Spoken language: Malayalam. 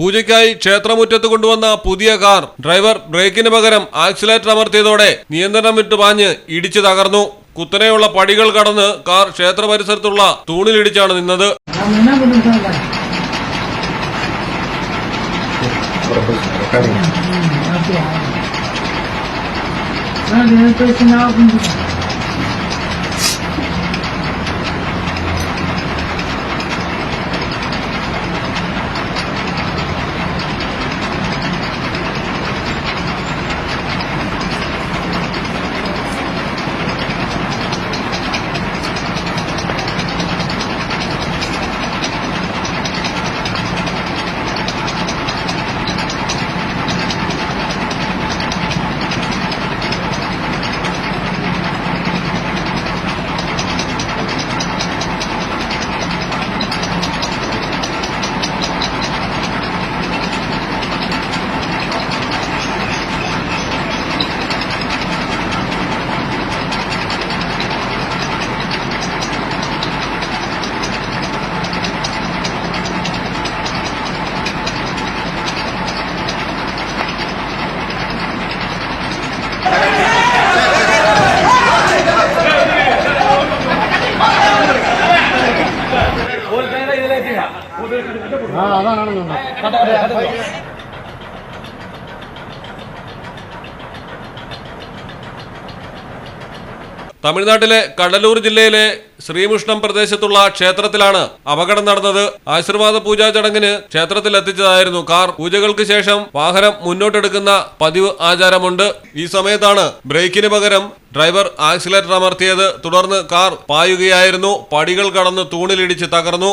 പൂജയ്ക്കായി ക്ഷേത്രമുറ്റത്ത് കൊണ്ടുവന്ന പുതിയ കാർ ഡ്രൈവർ ബ്രേക്കിന് പകരം ആക്സിലേറ്റർ അമർത്തിയതോടെ നിയന്ത്രണം വിട്ട് പാഞ്ഞ് ഇടിച്ചു തകർന്നു. കുത്തനെയുള്ള പടികൾ കടന്ന് കാർ ക്ഷേത്ര പരിസരത്തുള്ള തൂണിലിടിച്ചാണ് നിന്നത്. ആ തമിഴ്നാട്ടിലെ കടലൂർ ജില്ലയിലെ ശ്രീകൃഷ്ണം പ്രദേശത്തുള്ള ക്ഷേത്രത്തിലാണ് അപകടം നടന്നത്. ആശീർവാദ പൂജാ ചടങ്ങിന് ക്ഷേത്രത്തിൽ എത്തിച്ചതായിരുന്നു കാർ. പൂജകൾക്ക് ശേഷം വാഹനം മുന്നോട്ടെടുക്കുന്ന പതിവ് ആചാരമുണ്ട്. ഈ സമയത്താണ് ബ്രേക്കിന് പകരം ഡ്രൈവർ ആക്സിലേറ്റർ അമർത്തിയത്. തുടർന്ന് കാർ പായുകയായിരുന്നു. പടികൾ കടന്ന് തൂണിലിടിച്ച് തകർന്നു.